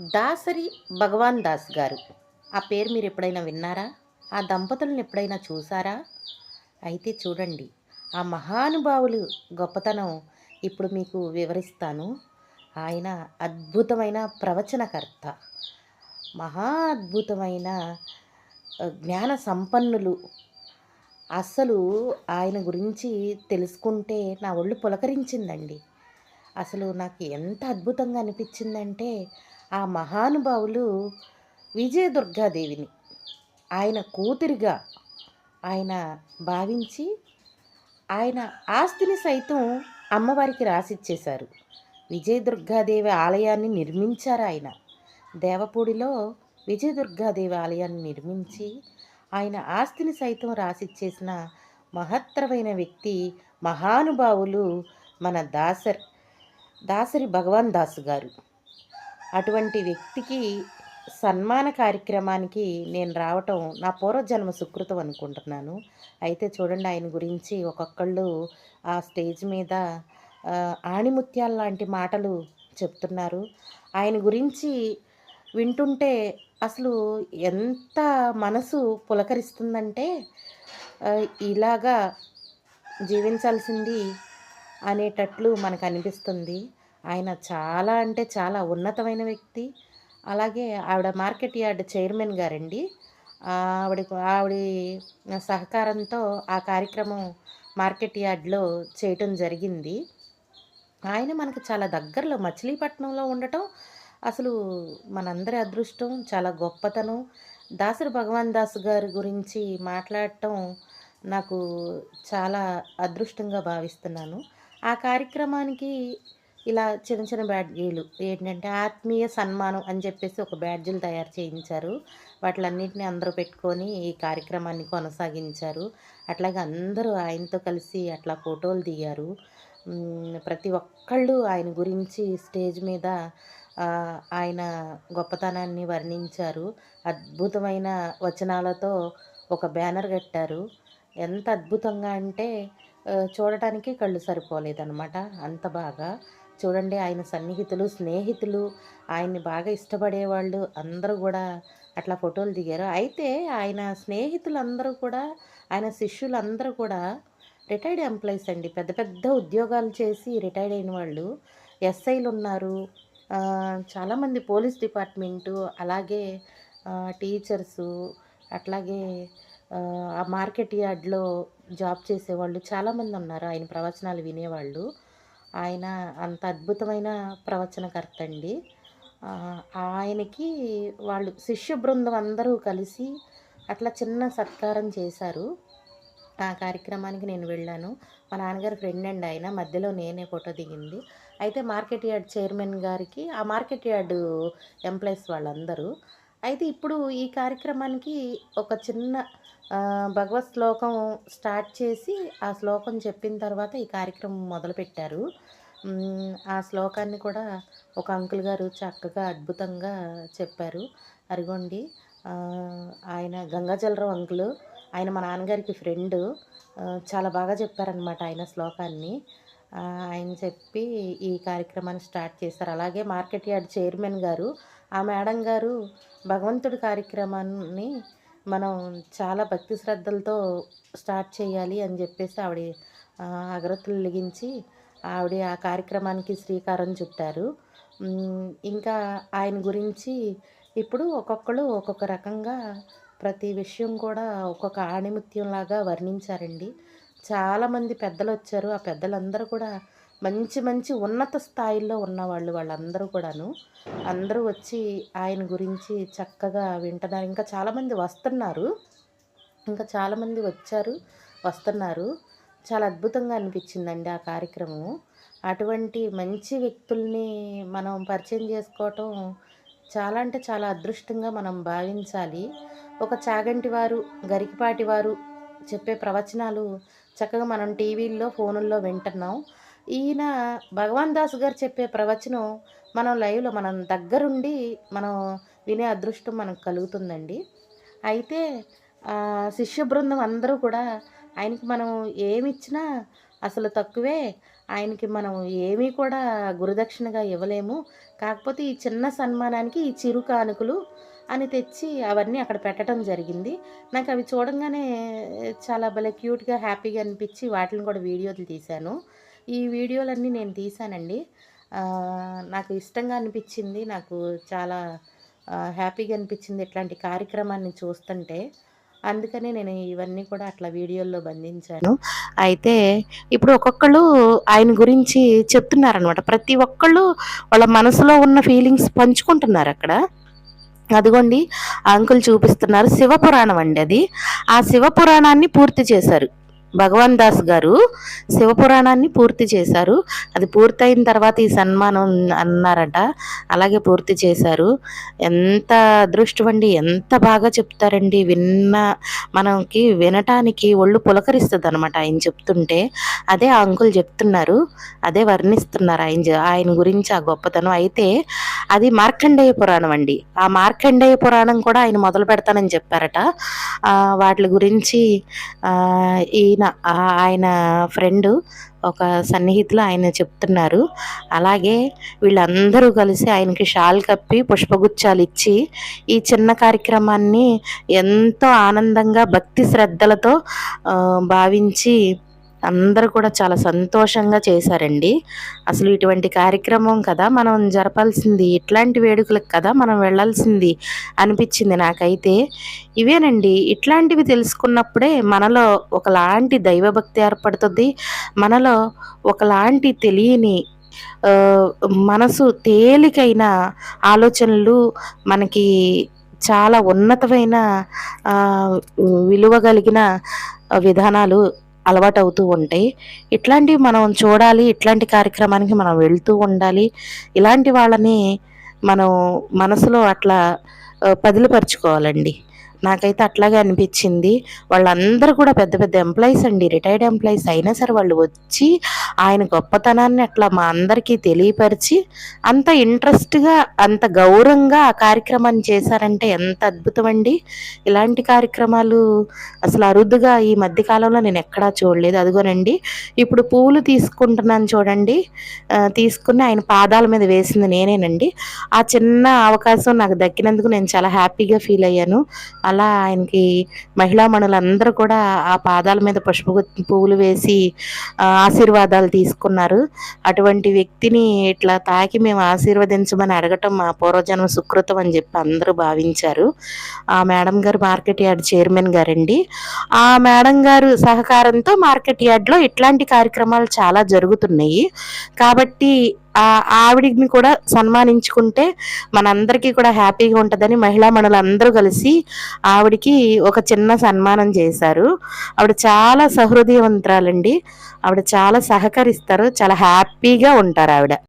దాసరి భగవాన్ దాస్ గారు. ఆ పేరు మీరు ఎప్పుడైనా విన్నారా? ఆ దంపతులను ఎప్పుడైనా చూసారా? అయితే చూడండి ఆ మహానుభావులు గొప్పతనం ఇప్పుడు మీకు వివరిస్తాను. ఆయన అద్భుతమైన ప్రవచనకర్త. మహా అద్భుతమైన జ్ఞాన సంపన్నులు. అస్సలు ఆయన గురించి తెలుసుకుంటే నా ఒళ్ళు పులకరించిందండి. అసలు నాకు ఎంత అద్భుతంగా అనిపించిందంటే ఆ మహానుభావులు విజయదుర్గాదేవిని. ఆయన కూతురిగా ఆయన భావించి ఆయన ఆస్తిని సైతం అమ్మవారికి రాసిచ్చేశారు. విజయదుర్గాదేవి ఆలయాన్ని నిర్మించారు ఆయన? దేవపూడిలో విజయదుర్గాదేవి ఆలయాన్ని నిర్మించి ఆయన ఆస్తిని సైతం రాసిచ్చేసిన మహత్తరమైన వ్యక్తి మహానుభావులు మన దాసర్ దాసరి భగవాన్ దాసు గారు అటువంటి వ్యక్తికి సన్మాన కార్యక్రమానికి నేను రావటం నా పూర్వజన్మ సుకృతం అనుకుంటున్నాను. అయితే చూడండి ఆయన గురించి ఒక్కొక్కళ్ళు ఆ స్టేజ్ మీద ఆణిముత్యాల లాంటి మాటలు చెప్తున్నారు. ఆయన గురించి వింటుంటే అసలు ఎంత మనసు పులకరిస్తుందంటే ఇలాగా జీవించాల్సింది అనేటట్లు మనకు అనిపిస్తుంది. ఆయన చాలా అంటే చాలా ఉన్నతమైన వ్యక్తి. అలాగే ఆవిడ మార్కెట్ యార్డ్ చైర్మన్ గారండి. ఆవిడ ఆవిడ సహకారంతో ఆ కార్యక్రమం మార్కెట్ యార్డ్లో చేయటం జరిగింది. ఆయన మనకు చాలా దగ్గరలో మచిలీపట్నంలో ఉండటం అసలు మనందరి అదృష్టం చాలా గొప్పతనం. దాసరి భగవాన్ దాస్ గారి గురించి మాట్లాడటం నాకు చాలా అదృష్టంగా భావిస్తున్నాను. ఆ కార్యక్రమానికి ఇలా చిన్న చిన్న బ్యాడ్జీలు ఏంటంటే ఆత్మీయ సన్మానం అని చెప్పేసి ఒక బ్యాడ్జీలు తయారు చేయించారు. వాటిలన్నింటినీ అందరూ పెట్టుకొని ఈ కార్యక్రమాన్ని కొనసాగించారు. అట్లాగే అందరూ ఆయనతో కలిసి అట్లా ఫోటోలు దిగారు. ప్రతి ఒక్కళ్ళు ఆయన గురించి స్టేజ్ మీద ఆయన గొప్పతనాన్ని వర్ణించారు. అద్భుతమైన వచనాలతో ఒక బ్యానర్ కట్టారు. ఎంత అద్భుతంగా అంటే చూడటానికి కళ్ళు సరిపోలేదన్నమాట అంత బాగా. చూడండి ఆయన సన్నిహితులు స్నేహితులు ఆయన్ని బాగా ఇష్టపడేవాళ్ళు అందరూ కూడా అట్లా ఫోటోలు దిగారు. అయితే ఆయన స్నేహితులందరూ కూడా ఆయన శిష్యులందరూ కూడా రిటైర్డ్ ఎంప్లాయీస్ అండి. పెద్ద పెద్ద ఉద్యోగాలు చేసి రిటైర్డ్ అయిన వాళ్ళు ఎస్ఐలు ఉన్నారు. చాలామంది పోలీస్ డిపార్ట్మెంటు అలాగే టీచర్సు అట్లాగే ఆ మార్కెట్ యార్డ్లో జాబ్ చేసేవాళ్ళు చాలామంది ఉన్నారు. ఆయన ప్రవచనాలు వినేవాళ్ళు. ఆయన అంత అద్భుతమైన ప్రవచనకర్త అండి ఆయనకి వాళ్ళు శిష్య బృందం అందరూ కలిసి అట్లా చిన్న సత్కారం చేశారు. ఆ కార్యక్రమానికి నేను వెళ్ళాను. మా నాన్నగారి ఫ్రెండ్ అండి ఆయన. మధ్యలో నేనే ఫోటో దిగింది. అయితే మార్కెట్ యార్డ్ చైర్మన్ గారికి ఆ మార్కెట్ యార్డు ఎంప్లాయీస్ వాళ్ళందరూ అయితే ఇప్పుడు ఈ కార్యక్రమానికి ఒక చిన్న భగవత్ శ్లోకం స్టార్ట్ చేసి ఆ శ్లోకం చెప్పిన తర్వాత ఈ కార్యక్రమం మొదలుపెట్టారు. ఆ శ్లోకాన్ని కూడా ఒక అంకుల్ గారు చక్కగా అద్భుతంగా చెప్పారు. అరిగోండి ఆయన గంగాజలరావు అంకుల్ ఆయన మా నాన్నగారికి ఫ్రెండ్ చాలా బాగా చెప్పారనమాట ఆయన శ్లోకాన్ని. ఆయన చెప్పి ఈ కార్యక్రమాన్ని స్టార్ట్ చేశారు. అలాగే మార్కెట్ యార్డ్ చైర్మన్ గారు ఆ మేడం గారు భగవంతుడి కార్యక్రమాన్ని మనం చాలా భక్తి శ్రద్ధలతో స్టార్ట్ చేయాలి అని చెప్పేసి ఆవిడ ఆ, అగరత్తులు వెలిగించి ఆవిడ ఆ కార్యక్రమానికి శ్రీకారం చుట్టారు. ఇంకా ఆయన గురించి ఇప్పుడు ఒక్కొక్కరు ఒక్కొక్క రకంగా ప్రతి విషయం కూడా ఒక్కొక్క ఆణిముత్యంలాగా వర్ణించారండి. చాలామంది పెద్దలు వచ్చారు. ఆ పెద్దలందరూ కూడా మంచి మంచి ఉన్నత స్థాయిలో ఉన్నవాళ్ళు వాళ్ళందరూ కూడాను. అందరూ వచ్చి ఆయన గురించి చక్కగా వింటున్నారు ఇంకా చాలామంది వస్తున్నారు. ఇంకా చాలామంది వచ్చారు వస్తున్నారు. చాలా అద్భుతంగా అనిపించిందండి ఆ కార్యక్రమం. అటువంటి మంచి వ్యక్తుల్ని మనం పరిచయం చేసుకోవటం చాలా అంటే చాలా అదృష్టంగా మనం భావించాలి. ఒక చాగంటి వారు గరికిపాటి వారు చెప్పే ప్రవచనాలు చక్కగా మనం టీవీల్లో ఫోనుల్లో వింటున్నాం. ఈయన భగవాన్ దాస్ గారు చెప్పే ప్రవచనం మనం లైవ్లో మనం దగ్గరుండి మనం వినే అదృష్టం మనకు కలుగుతుందండి. అయితే శిష్య బృందం అందరూ కూడా ఆయనకి మనం ఏమిచ్చినా అసలు తక్కువే. ఆయనకి మనం ఏమీ కూడా గురుదక్షిణగా ఇవ్వలేము. కాకపోతే ఈ చిన్న సన్మానానికి ఈ చిరు కానుకలు అని తెచ్చి అవన్నీ అక్కడ పెట్టడం జరిగింది. నాకు అవి చూడంగానే చాలా భలే క్యూట్గా హ్యాపీగా అనిపించి వాటిని కూడా వీడియోలు తీశాను. ఈ వీడియోలన్నీ నేను తీశానండి. నాకు ఇష్టంగా అనిపించింది. నాకు చాలా హ్యాపీగా అనిపించింది ఇట్లాంటి కార్యక్రమాన్ని చూస్తుంటే. అందుకనే నేను ఇవన్నీ కూడా అట్లా వీడియోల్లో బంధించాను. అయితే ఇప్పుడు ఒక్కొక్కళ్ళు ఆయన గురించి చెప్తున్నారనమాట ప్రతి ఒక్కళ్ళు వాళ్ళ మనసులో ఉన్న ఫీలింగ్స్ పంచుకుంటున్నారు అక్కడ. అదిగోండి అంకుల్ చూపిస్తున్నారు. శివపురాణం అండి అది. ఆ శివపురాణాన్ని పూర్తి చేశారు. భగవాన్ దాస్ గారు శివపురాణాన్ని పూర్తి చేశారు. అది పూర్తయిన తర్వాత ఈ సన్మానం అన్నారట. అలాగే పూర్తి చేశారు. ఎంత అదృష్టం అండి ఎంత బాగా చెప్తారండి. విన్న మనకి వినటానికి ఒళ్ళు పులకరిస్తుంది అనమాట ఆయన చెప్తుంటే. అదే ఆ అంకుల్ చెప్తున్నారు. అదే వర్ణిస్తున్నారు ఆయన ఆయన గురించి ఆ గొప్పతనం. అయితే అది మార్కండేయ పురాణం అండి. ఆ మార్కండేయ పురాణం కూడా ఆయన మొదలు పెడతానని చెప్పారట. వాటి గురించి ఈయన ఆయన ఫ్రెండ్ ఒక సన్నిహితులు ఆయన చెప్తున్నారు. అలాగే వీళ్ళందరూ కలిసి ఆయనకి షాల్ కప్పి పుష్పగుచ్చాలు ఇచ్చి ఈ చిన్న కార్యక్రమాన్ని ఎంతో ఆనందంగా భక్తి శ్రద్ధలతో భావించి అందరూ కూడా చాలా సంతోషంగా చేశారండి. అసలు ఇటువంటి కార్యక్రమం కదా మనం జరపాల్సింది ఇట్లాంటి వేడుకలకు కదా మనం వెళ్ళాల్సింది అనిపించింది నాకైతే. ఇవేనండి ఇట్లాంటివి తెలుసుకున్నప్పుడే మనలో ఒకలాంటి దైవభక్తి ఏర్పడుతుంది మనలో ఒకలాంటి తెలియని మనసు తేలికైన ఆలోచనలు మనకి చాలా ఉన్నతమైన విలువ కలిగిన విధానాలు అలవాటు అవుతూ ఉంటాయి ఇట్లాంటివి మనం చూడాలి ఇట్లాంటి కార్యక్రమానికి మనం వెళ్తూ ఉండాలి. ఇలాంటి వాళ్ళని మనం మనసులో అట్లా ఆ, నాకైతే అట్లాగే అనిపించింది. వాళ్ళందరూ కూడా పెద్ద పెద్ద ఎంప్లాయీస్ అండి. రిటైర్డ్ ఎంప్లాయీస్ అయినా సరే వాళ్ళు వచ్చి ఆయన గొప్పతనాన్ని అట్లా మా అందరికీ తెలియపరిచి అంత ఇంట్రెస్ట్గా అంత గౌరవంగా ఆ కార్యక్రమాన్ని చేశారంటే ఎంత అద్భుతం అండి. ఇలాంటి కార్యక్రమాలు అసలు అరుదుగా ఈ మధ్యకాలంలో నేను ఎక్కడా చూడలేదు. అదిగోనండి ఇప్పుడు పూలు తీసుకుంటున్నాను చూడండి. తీసుకుని ఆయన పాదాల మీద వేసింది నేనేనండి. ఆ చిన్న అవకాశం నాకు దక్కినందుకు నేను చాలా హ్యాపీగా ఫీల్ అయ్యాను. అలా ఆయనకి మహిళా మణులందరూ కూడా ఆ పాదాల మీద పుష్ప పువ్వులు వేసి ఆశీర్వాదాలు తీసుకున్నారు. అటువంటి వ్యక్తిని ఇట్లా తాకి మేము ఆశీర్వదించమని అడగటం మా పూర్వజన్మ సుకృతం అని చెప్పి అందరూ భావించారు. ఆ మేడం గారు మార్కెట్ యార్డ్ చైర్మన్ గారండి. ఆ మేడం గారు సహకారంతో మార్కెట్ యార్డ్లో ఇట్లాంటి కార్యక్రమాలు చాలా జరుగుతున్నాయి. కాబట్టి ఆవిడని కూడా సన్మానించుకుంటే మనందరికీ కూడా హ్యాపీగా ఉంటుందని మహిళా మండలందరూ కలిసి ఆవిడికి ఒక చిన్న సన్మానం చేశారు. ఆవిడ చాలా సహృదయవంతురాలండి. ఆవిడ చాలా సహకరిస్తారు. చాలా హ్యాపీగా ఉంటారు ఆవిడ.